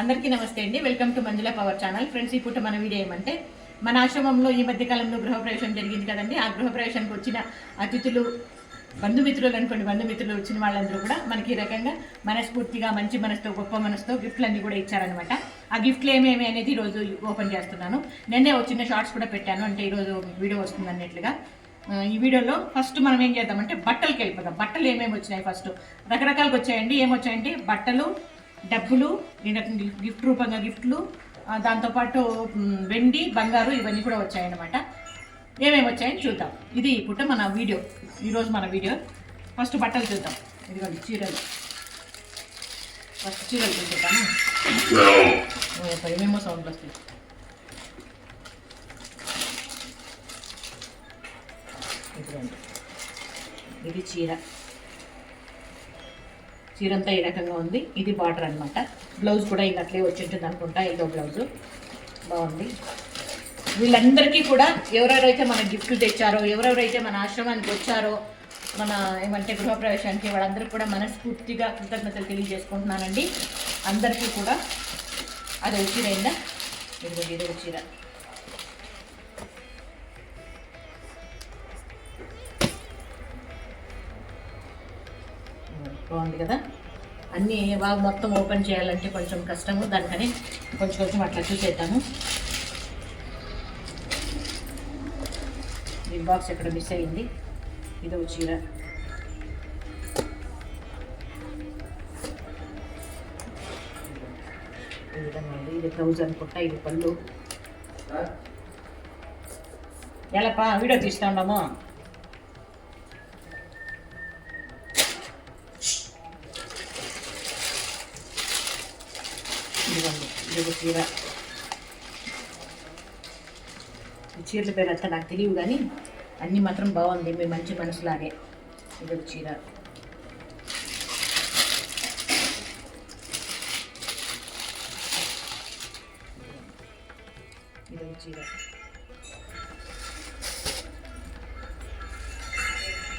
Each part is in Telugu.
అందరికీ నమస్తే అండి. Welcome to Manjula power channel friends ఇప్పుడు మన వీడియో ఏమంటే మన ఆశ్రమంలో ఈ మధ్యకాలంలో గృహప్రవేశం జరిగింది కదండి. ఆ గృహప్రవేశానికి వచ్చిన అతిథులు బంధుమిత్రులు అనుకోండి బంధుమిత్రులు వచ్చిన వాళ్ళందరూ కూడా మనకి ఈ రకంగా మనస్ఫూర్తిగా మంచి మనసుతో గొప్ప మనసుతో గిఫ్ట్లు అన్నీ కూడా ఇచ్చారనమాట ఆ గిఫ్ట్లు ఏమేమి అనేది ఈరోజు ఓపెన్ చేస్తున్నాను. నిన్నే వచ్చిన షార్ట్స్ కూడా పెట్టాను. అంటే ఈరోజు వీడియో వస్తుంది అన్నట్లుగా. ఈ వీడియోలో ఫస్ట్ మనం ఏం చేద్దామంటే బట్టలకి వెళ్ళిపోదాం. బట్టలు ఏమేమి వచ్చినాయి ఫస్ట్? రకరకాలుగా వచ్చాయండి. ఏమొచ్చాయంటే బట్టలు డబ్బులు ఈ గిఫ్ట్ రూపంగా గిఫ్ట్లు దాంతోపాటు వెండి బంగారు ఇవన్నీ కూడా వచ్చాయన్నమాట. ఏమేమి వచ్చాయని చూద్దాం. ఇది ఇప్పుడు మన వీడియో. ఈరోజు మన వీడియో. ఫస్ట్ బట్టలు చూద్దాం. ఇదిగోండి చీరలు. ఫస్ట్ చీరలు చూద్దాము. ఏమేమో సౌండ్లు వస్తాయి. ఇదిగోండి. ఇది చీర. చీర అంతా ఈ రకంగా ఉంది. ఇది బార్డర్ అనమాట బ్లౌజ్ కూడా ఇంక అట్లే వచ్చి ఉంటుంది అనుకుంటా ఎల్లో బ్లౌజ్. బాగుంది. వీళ్ళందరికీ కూడా ఎవరెవరైతే మన గిఫ్ట్లు తెచ్చారో ఎవరెవరైతే మన ఆశ్రమానికి వచ్చారో మన ఏమంటే గృహప్రవేశానికి వాళ్ళందరికీ కూడా మనస్ఫూర్తిగా కృతజ్ఞతలు తెలియజేసుకుంటున్నానండి. అందరికీ కూడా అది వచ్చిరైందా ఇదిగో ఇది వచ్చిరా బాగుంది కదా? అన్నీ బాగా మొత్తం ఓపెన్ చేయాలంటే కొంచెం కష్టము. దానికని కొంచెం కొంచెం అట్లా చూసేద్దాము. ఈ బాక్స్ ఎక్కడ మిస్ అయింది ఇది చీర. ఈ విధంగా ఉంది. ఇది బ్లౌజ్ అనుకుంటా ఇది పళ్ళు. ఎలాపా? వీడియో తీస్తా ఉన్నాము చీర. ఈ చీరల పేరు అంతా నాకు తెలియదు కానీ అన్నీ మాత్రం బాగుంది. మీ మంచి మనసులాగే ఇది ఒక చీర. ఇది చీర.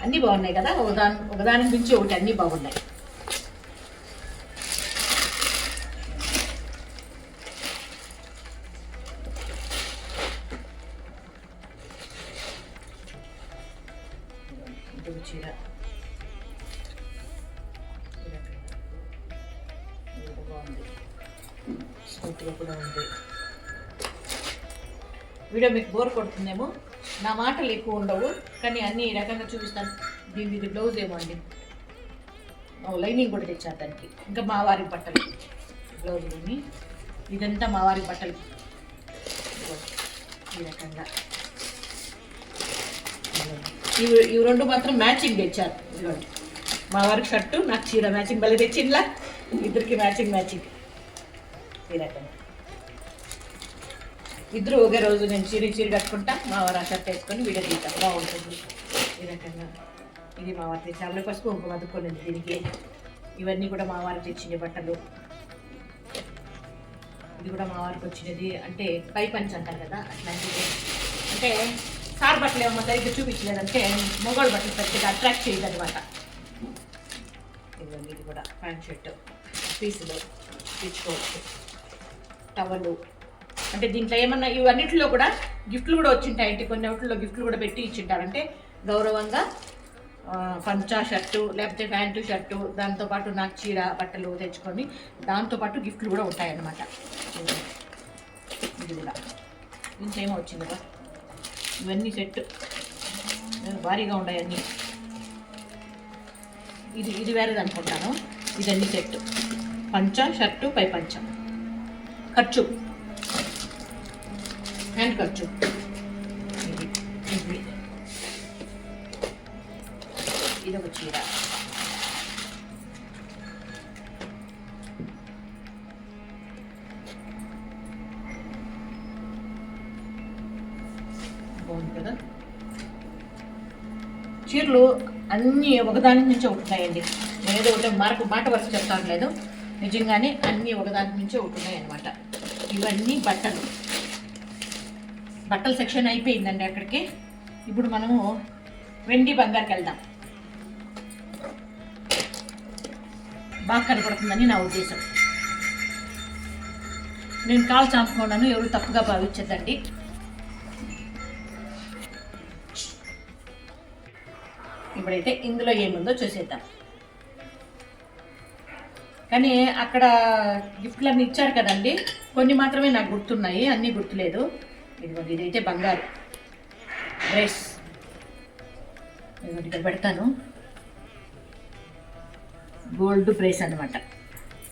అన్నీ బాగున్నాయి కదా? ఒకదాని ఒకదాని గురించి ఒకటి అన్నీ బాగున్నాయి. వీడియో మీకు బోర్ కొడుతుందేమో? నా మాటలు ఎక్కువ ఉండవు కానీ అన్ని ఈ రకంగా చూపిస్తాను. దీని ఇది బ్లౌజ్ ఏమో అండి. లైనింగ్ కూడా తెచ్చారు దానికి. ఇంకా మా వారి బట్టలు. బ్లౌజ్లోని ఇదంతా మా వారి బట్టలు. ఈ రకంగా. ఇవి ఇవి రెండు మాత్రం మ్యాచింగ్ తెచ్చారు. ఇదిగోండి మా వారికి షర్టు నాకు చీర మ్యాచింగ్ మళ్ళీ తెచ్చిందిలా ఇద్దరికి మ్యాచింగ్ మ్యాచింగ్ ఈ రకంగా. ఇద్దరు ఒకే రోజు నేను చీర చీర కట్టుకుంటా మా వారు ఆ షర్ట్ వేసుకొని వీడియో బాగుంటుంది. ఈ రకంగా. ఇది మా వారి తెచ్చి పసుపు కుంకుమ అదుకోలేదు దీనికి. ఇవన్నీ కూడా మా వారికి తెచ్చిన బట్టలు. ఇది కూడా మా వారికి వచ్చినది. అంటే పై పంచ్ అంటారు కదా అట్లాంటిది. అంటే సార్ బట్టలు ఏమో సరిగ్గా చూపించలేదంటే మొగోళ్ళ బట్టలు పెద్దగా అట్రాక్ట్ చేయదు అనమాట ఇది కూడా ప్యాంట్ షర్ట్. పీసులు తెచ్చుకోవచ్చు. టవలు. అంటే దీంట్లో ఏమన్నా ఇవన్నిటిలో కూడా గిఫ్ట్లు కూడా వచ్చింటాయి. అంటే కొన్ని వాటిలో గిఫ్ట్లు కూడా పెట్టి ఇచ్చింటారంటే గౌరవంగా పంచా షర్టు లేకపోతే ప్యాంటు షర్టు దాంతోపాటు నాకు చీర బట్టలు తెచ్చుకొని దాంతోపాటు గిఫ్ట్లు కూడా ఉంటాయన్నమాట. ఇది కూడా. ఇంకేమో వచ్చింది కదా. ఇవన్నీ సెట్ భారీగా ఉన్నాయి అన్నీ. ఇది ఇది వేరేది అనుకుంటాను. ఇదన్నీ సెట్ పంచ షర్టు పై పంచం. ఖర్చు. హ్యాండ్ ఖర్చు ఇది ఇది ఒక చీర. బాగుంది కదా? చీరలు అన్నీ ఒకదాని నుంచి ఉంటున్నాయండి. నేను ఏదో ఒకటి మాట మాట వరుస చెప్తాను లేదు నిజంగానే అన్నీ ఒకదాని నుంచి ఉంటున్నాయి అనమాట ఇవన్నీ బట్టలు. బట్టల సెక్షన్ అయిపోయిందండి అక్కడికి. ఇప్పుడు మనము వెండి బంగారుకి వెళ్దాం బాగా కనపడుతుందని నా ఉద్దేశం. నేను కాల్ చాపుకున్నాను ఎవరు తప్పుగా భావించద్దండి. ఇప్పుడైతే ఇందులో ఏముందో చూసేద్దాం. కానీ అక్కడ గిఫ్ట్లన్నీ ఇచ్చారు కదండి. కొన్ని మాత్రమే నాకు గుర్తున్నాయి అన్నీ గుర్తులేదు. ఇదిగోండి ఇదైతే బంగారు. డ్రెస్. ఇదిగోండి ఇక్కడ పెడతాను. గోల్డ్ బ్రేస్ అనమాట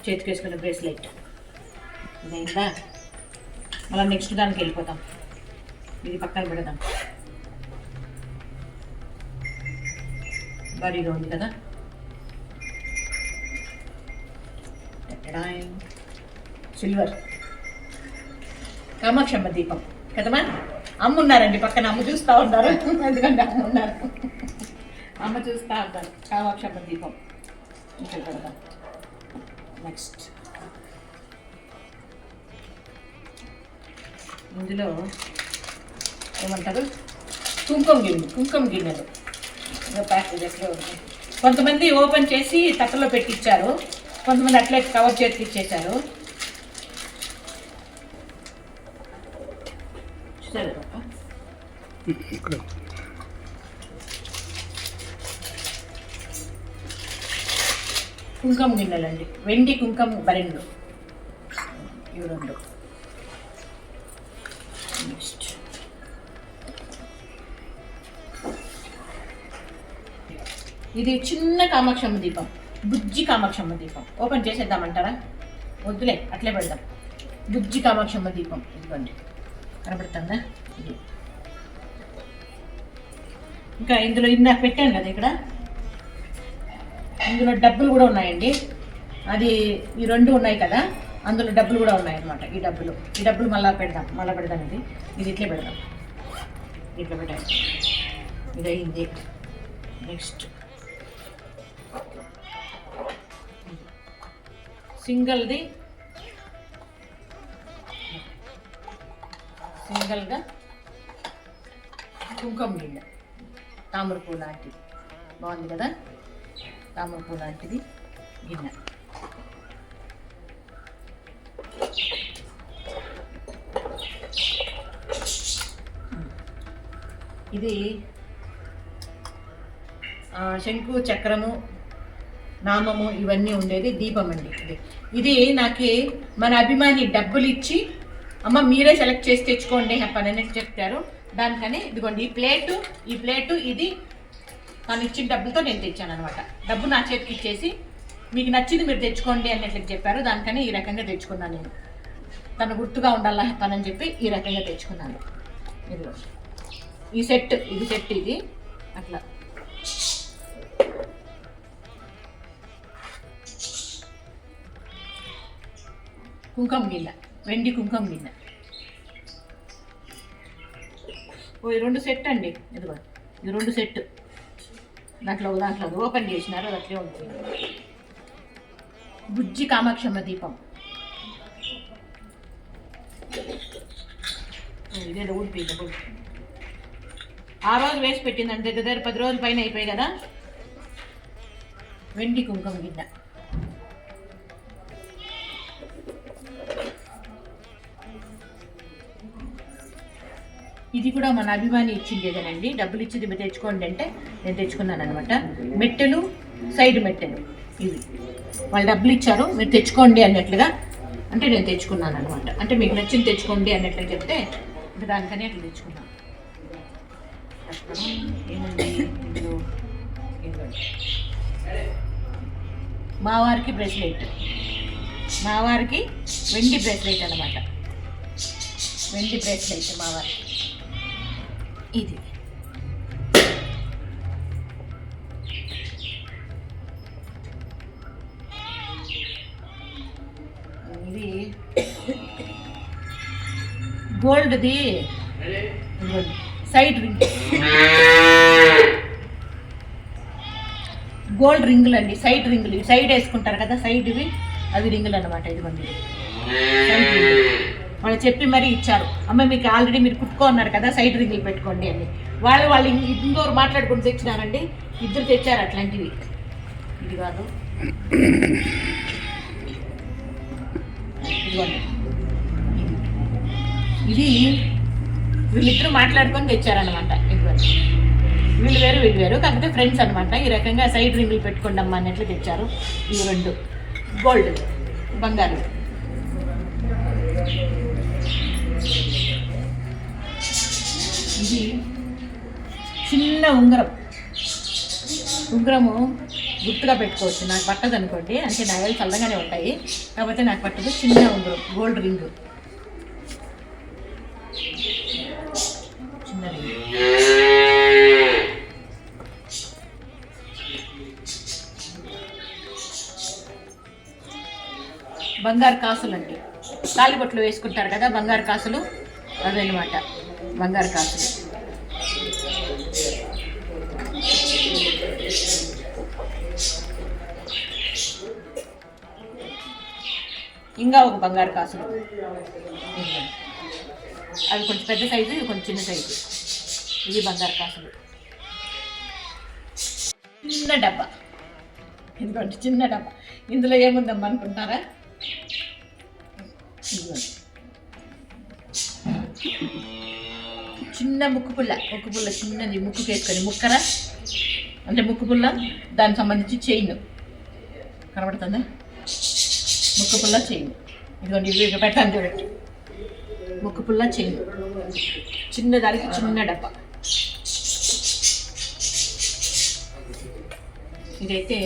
చేతికి వేసుకున్న బ్రేస్లెట్ ఇదైందా మళ్ళీ నెక్స్ట్ దానికి వెళ్ళిపోతాం. ఇది పక్కన పెడదాం. భారీగా ఉంది కదా. సిల్వర్ కామాక్షమ్మ దీపం. కదమ్మా? అమ్మ ఉన్నారండి పక్కన అమ్మ చూస్తూ ఉంటారు. ఎందుకంటే అమ్మ ఉన్నారు. అమ్మ చూస్తూ ఉంటారు. కామాక్షమ్మ దీపం. ఇక్కడ నెక్స్ట్ ఇందులో ఏమంటారు? కుంకుమ గిన్నె కుంకుమ గిన్నెలు. ఇంకా ప్యాకేజ్ కొంతమంది ఓపెన్ చేసి తట్టలో పెట్టించారు కొంతమంది అట్లే కవర్ చేతికి ఇచ్చేసారు. కుంకుమ గిన్నెలండి. వెండి కుంకుమ బరెండు. ఇవి రెండు. నెక్స్ట్ ఇది చిన్న కామాక్షమ్మ దీపం. బుజ్జి కామాక్షమ్మ దీపం. ఓపెన్ చేసేద్దామంటారా? వద్దులే అట్లే పెడదాం. బుజ్జి కామాక్షమ్మ దీపం. ఇదిగోండి. కనబడుతుందా? ఇది. ఇంకా ఇందులో ఇందాక పెట్టాను కదా ఇక్కడ? ఇందులో డబ్బులు కూడా ఉన్నాయండి. అది ఈ రెండు ఉన్నాయి కదా? అందులో డబ్బులు కూడా ఉన్నాయి అన్నమాట ఈ డబ్బులు. ఈ డబ్బులు మళ్ళీ పెడదాం మళ్ళీ పెడదాం ఇది. ఇది ఇట్లే పెడదాం. ఇట్లా పెట్టాలి. ఇది అయింది. నెక్స్ట్. సింగిల్ది సింగిల్గా కుంకుమ గిన్నె తామర పువ్వు లాంటిది. బాగుంది కదా? తామర పువ్వు లాంటిది. గిన్నె. ఇది శంకు చక్రము నామము ఇవన్నీ ఉండేది దీపం అండి. ఇది. ఇది నాకు మన అభిమాని డబ్బులు ఇచ్చి అమ్మ మీరే సెలెక్ట్ చేసి తెచ్చుకోండి పని అనేది చెప్తారు. దానికని ఇదిగోండి ఈ ప్లేటు ఈ ప్లేటు ఇది తను ఇచ్చిన డబ్బులతో నేను తెచ్చాను అనమాట డబ్బు నా చేతికి ఇచ్చేసి మీకు నచ్చింది మీరు తెచ్చుకోండి అన్నట్లు చెప్పారు. దానికని ఈ రకంగా తెచ్చుకున్నాను నేను. తను గుర్తుగా ఉండాలా పనని చెప్పి ఈ రకంగా తెచ్చుకున్నాను. ఇదిగో. ఈ సెట్ ఇది సెట్ ఇది. అట్లా. కుంకుమ గిల్ల వెండి కుంకుమ గిన్నె. ఓ ఈ రెండు సెట్ అండి. ఇదిగో ఇది రెండు సెట్. దాంట్లో ఒక దాంట్లో ఓపెన్ చేసినారు అది అట్లే ఉంటుంది. బుజ్జి కామాక్షమ్మ దీపం. ఇదే ఇదేదో ఊడిపోయింది ఆ రోజు వేసి పెట్టిందంటే దగ్గర పది రోజుల పైన అయిపోయాయి కదా? వెండి కుంకుమ గిన్నె. ఇది కూడా మన అభిమాని ఇచ్చిందేదేనండి డబ్బులు ఇచ్చింది మీరు తెచ్చుకోండి అంటే నేను తెచ్చుకున్నాను అనమాట మెట్టెలు సైడ్ మెట్టెలు ఇవి. వాళ్ళు డబ్బులు ఇచ్చారు మీరు తెచ్చుకోండి అన్నట్లుగా. అంటే నేను తెచ్చుకున్నాను అనమాట అంటే మీకు నచ్చింది తెచ్చుకోండి అన్నట్లు చెప్తే ఇంకా దానికనే అట్లా తెచ్చుకున్నాను. ఏముంది ఇందులో? మావారికి మా వారికి బ్రేస్లెట్. మా వారికి వెండి బ్రెస్లెట్ అనమాట వెండి బ్రెస్లెట్ మా వారికి ఇది. ఇది. గోల్డ్ది. Side ring. గోల్డ్ రింగులు అండి సైడ్ రింగులు. సైడ్ వేసుకుంటారు కదా సైడ్ ఇవి అవి రింగులు అనమాట ఇదిగోండి. సైడ్ వాళ్ళు చెప్పి మరీ ఇచ్చారు. అమ్మ మీకు ఆల్రెడీ మీరు కుట్టుకో అన్నారు కదా సైడ్ రింగులు పెట్టుకోండి అని. వాళ్ళు వాళ్ళు ఇం- ఇంకోరు తెచ్చినారండి. ఇద్దరు తెచ్చారు అట్లాంటివి. ఇది కాదు. ఇది వీళ్ళిద్దరూ మాట్లాడుకొని తెచ్చారనమాట ఇదిగోండి. వీళ్ళు వేరు వీళ్ళు వేరు. కాకపోతే ఫ్రెండ్స్ అనమాట ఈ రకంగా సైడ్ రింగులు పెట్టుకోండి అమ్మ అన్నట్లు తెచ్చారు. ఇవి రెండు. గోల్డ్ బంగారు. ఇది చిన్న ఉంగరం. ఉంగరము గుర్తుగా పెట్టుకోవచ్చు. నాకు పట్టదు అనుకోండి. అంటే నా వేలు చల్లగానే ఉంటాయి. కాకపోతే నాకు పట్టదు. చిన్న ఉంగరం. Gold ring. చిన్న రింగ్. బంగారు కాసులు అండి తాలిబొట్లు వేసుకుంటారు కదా బంగారు కాసులు? అవన్నమాట బంగారు కాసులు. ఇంకా ఒక బంగారు కాసులు. అవి కొంచెం పెద్ద సైజు ఇవి కొంచెం చిన్న సైజు. ఇవి బంగారు కాసులు. చిన్న డబ్బా. ఇదిగోండి చిన్న డబ్బా. ఇందులో ఏముందమ్మా అనుకుంటారా చిన్న ముక్కు పుల్ల ముక్కు పుల్ల చిన్నది ముక్కు వేసుకొని ముక్కరా అంటే ముక్కు పుల్ల దానికి సంబంధించి చైన్ కనబడుతుందా? ముక్కు పుల్ల చైన్ ఇదిగోండి ఇవి పెట్టాను చూడండి. ముక్కు పుల్ల చైన్ చిన్న దానికి చిన్న డబ్బా. ఇదైతే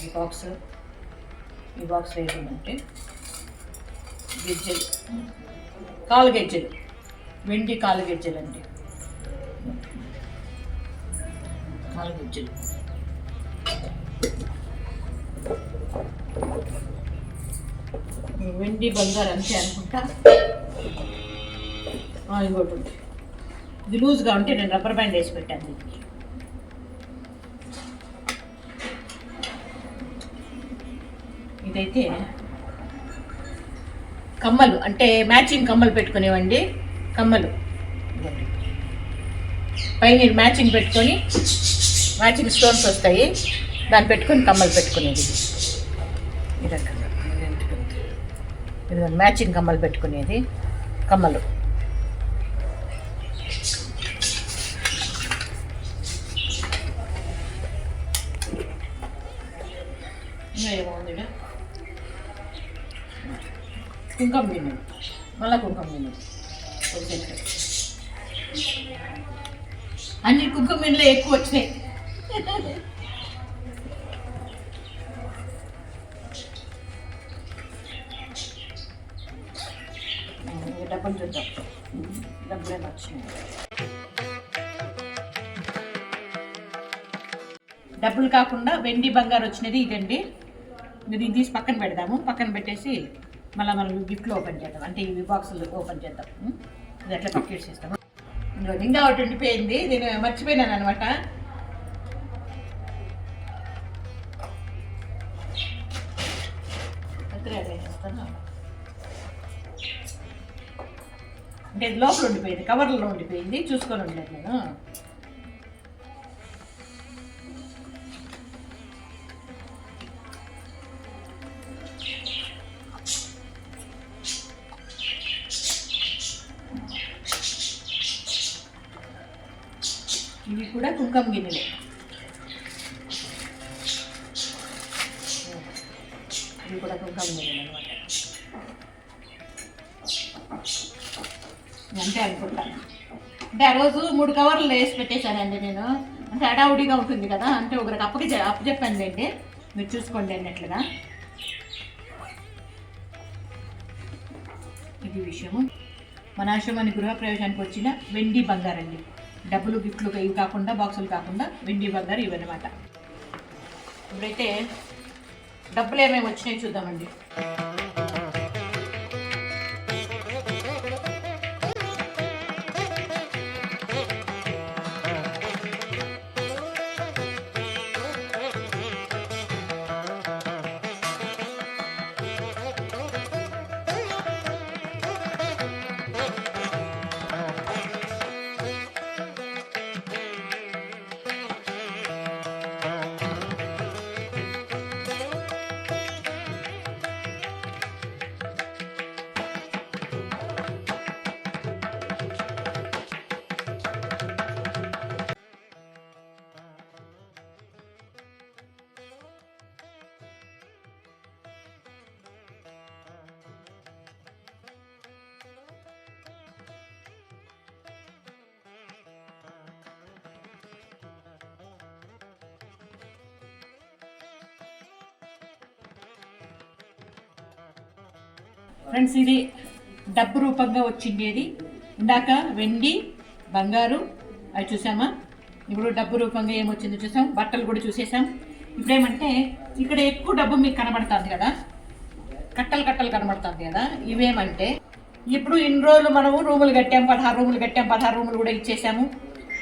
ఈ బాక్స్ ఈ బాక్స్ ఏంటంటే గెజ్జలు. కాలు గెజ్జలు. వెండి కాలు గెజ్జలు అండి కాలు గెజ్జలు. వెండి బంగారు అంతే అనుకుంటా. ఇంకోటి ఉంది. ఇది లూజ్గా ఉంటే నేను రబ్బర్ బ్యాండ్ వేసి పెట్టాను దీనికి. ఇదైతే కమ్మలు అంటే మ్యాచింగ్ కమ్మలు పెట్టుకునేవండి. కమ్మలు. పైన మ్యాచింగ్ పెట్టుకొని మ్యాచింగ్ స్టోన్స్ వస్తాయి. దాన్ని పెట్టుకొని కమ్మలు పెట్టుకునేది. మ్యాచింగ్ కమ్మలు పెట్టుకునేది. కమ్మలు. ఏమో కుంకుమ గిన్నె మళ్ళీ కుంకుమ గిన్నె ఒక సెట్ అన్ని కుంకుమ గిన్నెలు ఎక్కువ వచ్చినాయి. డబ్బులు చూద్దాం. డబ్బులే వచ్చినాయి. డబ్బులు కాకుండా వెండి బంగారు వచ్చినది ఇదండి. ఇది దీన్ని తీసి పక్కన పెడదాము. పక్కన పెట్టేసి మళ్ళీ మనం గిఫ్ట్లో ఓపెన్ చేద్దాం. అంటే ఇవి బాక్సులు ఓపెన్ చేద్దాం. ఇది అట్లా పక్కేసి చేస్తాము ఇంకో ఇంకా ఒకటి ఉండిపోయింది. నేను మర్చిపోయినాను అనమాట అంటే లోపల ఉండిపోయింది. కవర్లో ఉండిపోయింది. చూసుకొని ఉండలేదు నేను. ఇవి కూడా కుంకుమ గిన్నెలే కూడా కుంకుమ గిన్నెలు అనమాట అంతే అనుకుంటాను అంటే ఆ రోజు మూడు కవర్లు వేసి పెట్టేశానండి నేను. అంటే అడావుడిగా ఉంటుంది కదా అంటే ఒకరికి అప్పకి అప్పు చెప్పాను అండి మీరు చూసుకోండి అన్నట్లుగా. ఇది విషయము. మన ఆశ్రమాన్ని గృహప్రవేశానికి వచ్చిన వెండి బంగారండి. డబ్బులు గిఫ్ట్లు ఇవి కాకుండా బాక్సులు కాకుండా వెండి బంగారు ఇవన్నమాట. ఇప్పుడైతే డబ్బులు ఏమేమి వచ్చినాయి చూద్దామండి. ఫ్రెండ్స్ ఇది డబ్బు రూపంగా వచ్చిండేది. ఇందాక వెండి బంగారు అవి చూసామా? ఇప్పుడు డబ్బు రూపంగా ఏమొచ్చిందో చూసాం. బట్టలు కూడా చూసేసాం. ఇప్పుడేమంటే ఇక్కడ ఎక్కువ డబ్బు మీకు కనబడుతుంది కదా. కట్టలు కట్టలు కనబడుతుంది కదా. ఇవేమంటే ఇప్పుడు ఇన్ని రోజులు మనము రూములు కట్టాము పదహారు రూములు కట్టాము పదహారు రూములు కూడా ఇచ్చేసాము.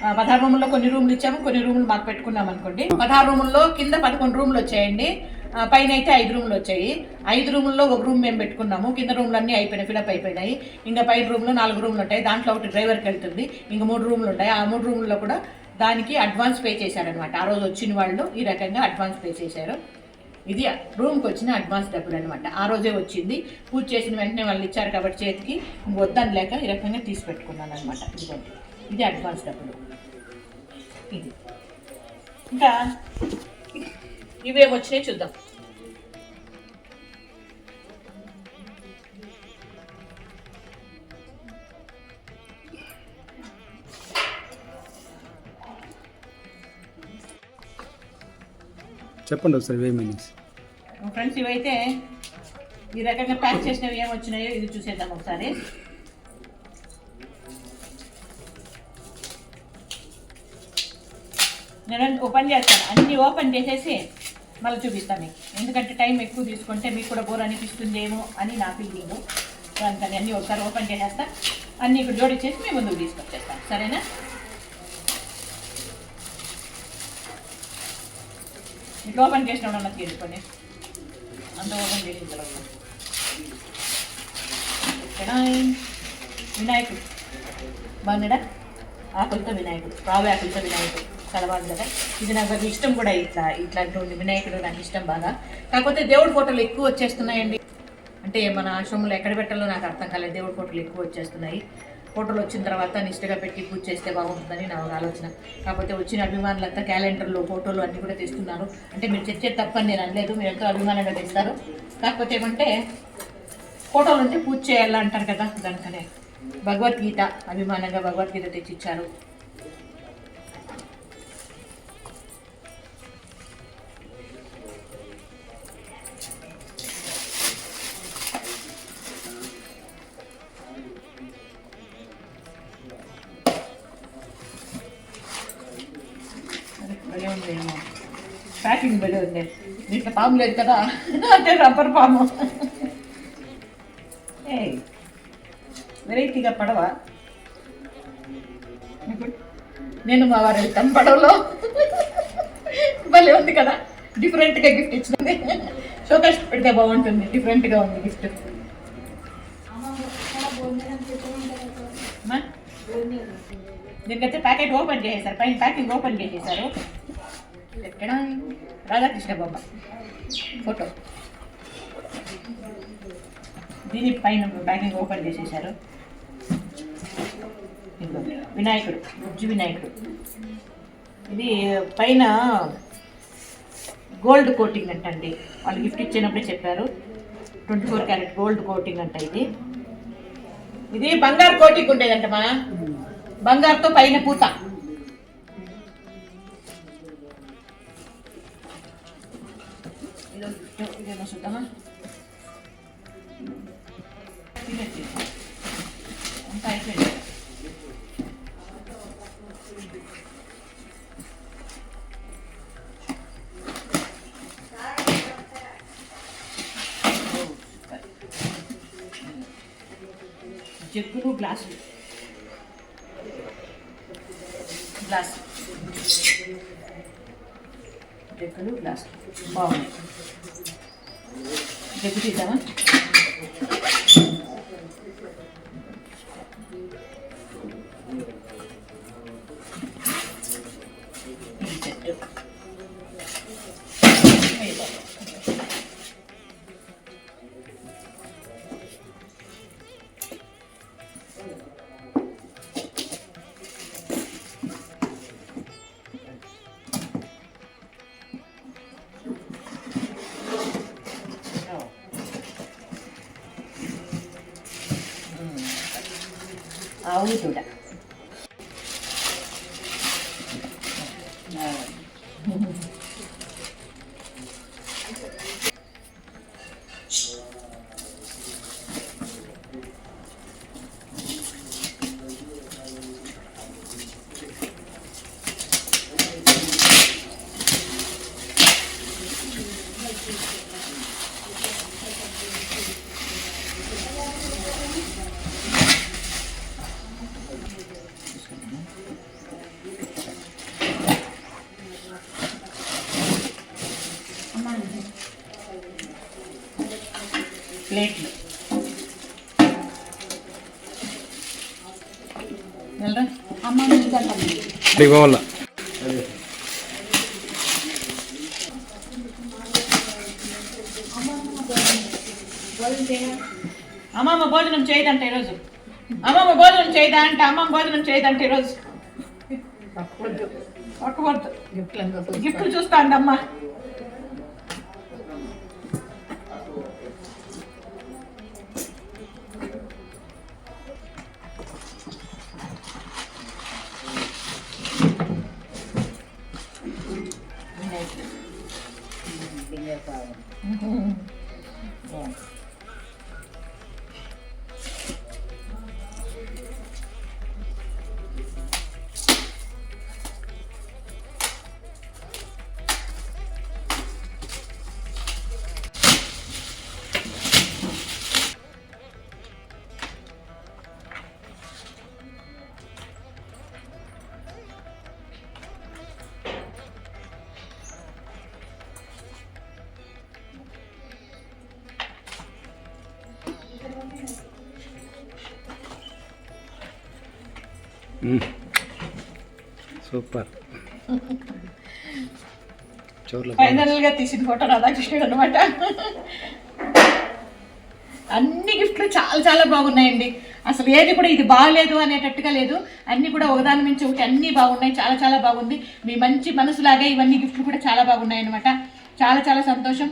ఆ, పదహారు రూముల్లో కొన్ని రూములు ఇచ్చాము కొన్ని రూములు మాకు పెట్టుకున్నాం అనుకోండి. పదహారు రూముల్లో కింద పదకొండు రూములు వచ్చాయండి. పైన అయితే ఐదు రూములు వచ్చాయి. ఐదు రూముల్లో ఒక రూమ్ మేము పెట్టుకున్నాము. కింద రూమ్లు అన్నీ అయిపోయినాయి ఫిలప్ అయిపోయినాయి. ఇంకా పైన రూమ్లో నాలుగు రూములు ఉంటాయి. దాంట్లో ఒకటి డ్రైవర్కి వెళ్తుంది. ఇంకా మూడు రూములు ఉంటాయి. ఆ మూడు రూముల్లో కూడా దానికి అడ్వాన్స్ పే చేశారనమాట ఆ రోజు వచ్చిన వాళ్ళు ఈ రకంగా అడ్వాన్స్ పే చేశారు. ఇది రూమ్కి వచ్చిన అడ్వాన్స్ డబ్బులు అనమాట ఆ రోజే వచ్చింది. పూజ చేసిన వెంటనే వాళ్ళు ఇచ్చారు కాబట్టి చేతికి వద్దని లేక ఈ రకంగా తీసి పెట్టుకున్నాను అనమాట ఇదిగోండి. ఇది అడ్వాన్స్ డబ్బులు. ఇది. ఇంకా ఇవేం వచ్చినాయి చూద్దాం. చెప్పండి ఒకసారి ఫ్రెండ్స్ ఇవైతే ఈ రకంగా ప్యాక్ చేసినవి ఏం వచ్చినాయో ఇది చూసేద్దాం ఒకసారి. నేను ఓపెన్ చేస్తాను. అన్ని ఓపెన్ చేసేసి మళ్ళీ చూపిస్తాను మీకు. ఎందుకంటే టైం ఎక్కువ తీసుకుంటే మీకు కూడా బోర్ అనిపిస్తుందేమో అని నా ఫీలింగ్ అందుకని అన్నీ ఒకసారి ఓపెన్ చేసేస్తా. అన్నీ ఇక్కడ జోడించేసి మేము ముందుకు తీసుకొచ్చేస్తాం. సరేనా? మీకు ఓపెన్ చేసిన వాళ్ళకి తీసుకొని అంత ఓపెన్ చేసిన తర్వాత. వినాయకుడు. బాగున్నాడా? ఆకులతో వినాయకుడు. రావి ఆకులతో వినాయకుడు. చాలా బాగుంది కదా ఇది నాకు ఇష్టం కూడా ఇట్లా ఇట్లాంటి వినాయకుడు నాకు ఇష్టం బాగా. కాకపోతే దేవుడి ఫోటోలు ఎక్కువ వచ్చేస్తున్నాయండి. అంటే మన ఆశ్రమంలో ఎక్కడ పెట్టాలో నాకు అర్థం కాలేదు. దేవుడి ఫోటోలు ఎక్కువ వచ్చేస్తున్నాయి. ఫోటోలు వచ్చిన తర్వాత నిష్ఠగా పెట్టి పూజ చేస్తే బాగుంటుందని నా ఒక ఆలోచన. కాకపోతే వచ్చిన అభిమానులంతా క్యాలెండర్లో ఫోటోలు అన్నీ కూడా తెస్తున్నారు. అంటే మీరు తెచ్చేది తప్పని నేను అనలేదు. మీరు ఎంతో అభిమానంగా తెస్తారు. కాకపోతే ఏమంటే ఫోటోలు ఉంటే పూజ చేయాలంటారు కదా. దానికనే. భగవద్గీత అభిమానంగా భగవద్గీత తెచ్చిచ్చారు. ప్యాకింగ్ భలే దీంట్లో పాము లేదు కదా? అంటే రబ్బర్ పాము. ఏ వెరైటీగా పడవ. నేను మా వారు వెళ్తాం పడవలో. భలే ఉంది కదా? డిఫరెంట్గా గిఫ్ట్ ఇచ్చింది. షోకాష్ పెడితే బాగుంటుంది. డిఫరెంట్గా ఉంది గిఫ్ట్ అమ్మా? దీనికైతే ప్యాకెట్ ఓపెన్ చేసేసారు. పైన ప్యాకింగ్ ఓపెన్ చేసేసారు. ఎక్కడ రాధాకృష్ణ బొమ్మ. ఫోటో. దీని పైన ప్యాకింగ్ ఓపెన్ చేసేసారు వినాయకుడు బుజ్జి వినాయకుడు. ఇది పైన గోల్డ్ కోటింగ్ అంటండి. వాళ్ళు గిఫ్ట్ ఇచ్చినప్పుడే చెప్పారు. Twenty four carat gold coating అంట ఇది. ఇది బంగారు కోటింగ్ ఉండేదంటమా? బంగారుతో పైన పూత. గిఫ్ట్ ఇదేమో చూద్దామా తినేసి. అంతా అయిపోయింది జగ్గులు గ్లాసులు గ్లాస్ జగ్గులు గ్లాసులు బాగున్నాయి పోవాల? అమ్మమ్మ భోజనం చేయదంట ఈరోజు. అమ్మమ్మ భోజనం చేయదా అంటే అమ్మమ్మ భోజనం చేయదంట ఈరోజు. గిఫ్ట్లు చూస్తా అండి అమ్మ సూపర్. చోర్ల ఫైనల్గా తీసిన ఫోటో రాధాకృష్ణుడు అనమాట అన్ని గిఫ్ట్లు చాలా చాలా బాగున్నాయండి. అసలు ఏది కూడా ఇది బాగలేదు అనేటట్టుగా లేదు. అన్ని కూడా ఒకదాని నుంచి ఒకటి అన్ని బాగున్నాయి. చాలా చాలా బాగుంది. మీ మంచి మనసులాగే ఇవన్నీ గిఫ్ట్లు కూడా చాలా బాగున్నాయి అనమాట చాలా చాలా సంతోషం.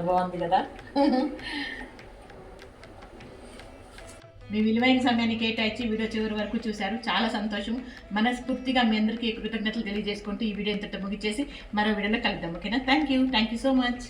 చాలా బాగుంది కదా. మీ విలువైన సమయాన్ని కేటాయించి వీడియో చివరి వరకు చూశారు. చాలా సంతోషం. మనస్ఫూర్తిగా మీ అందరికీ కృతజ్ఞతలు తెలియజేసుకుంటూ ఈ వీడియో ఇంతటి ముగిచేసి మరో వీడియోలో కలుద్దాం. ఓకేనా? Thank you thank you so much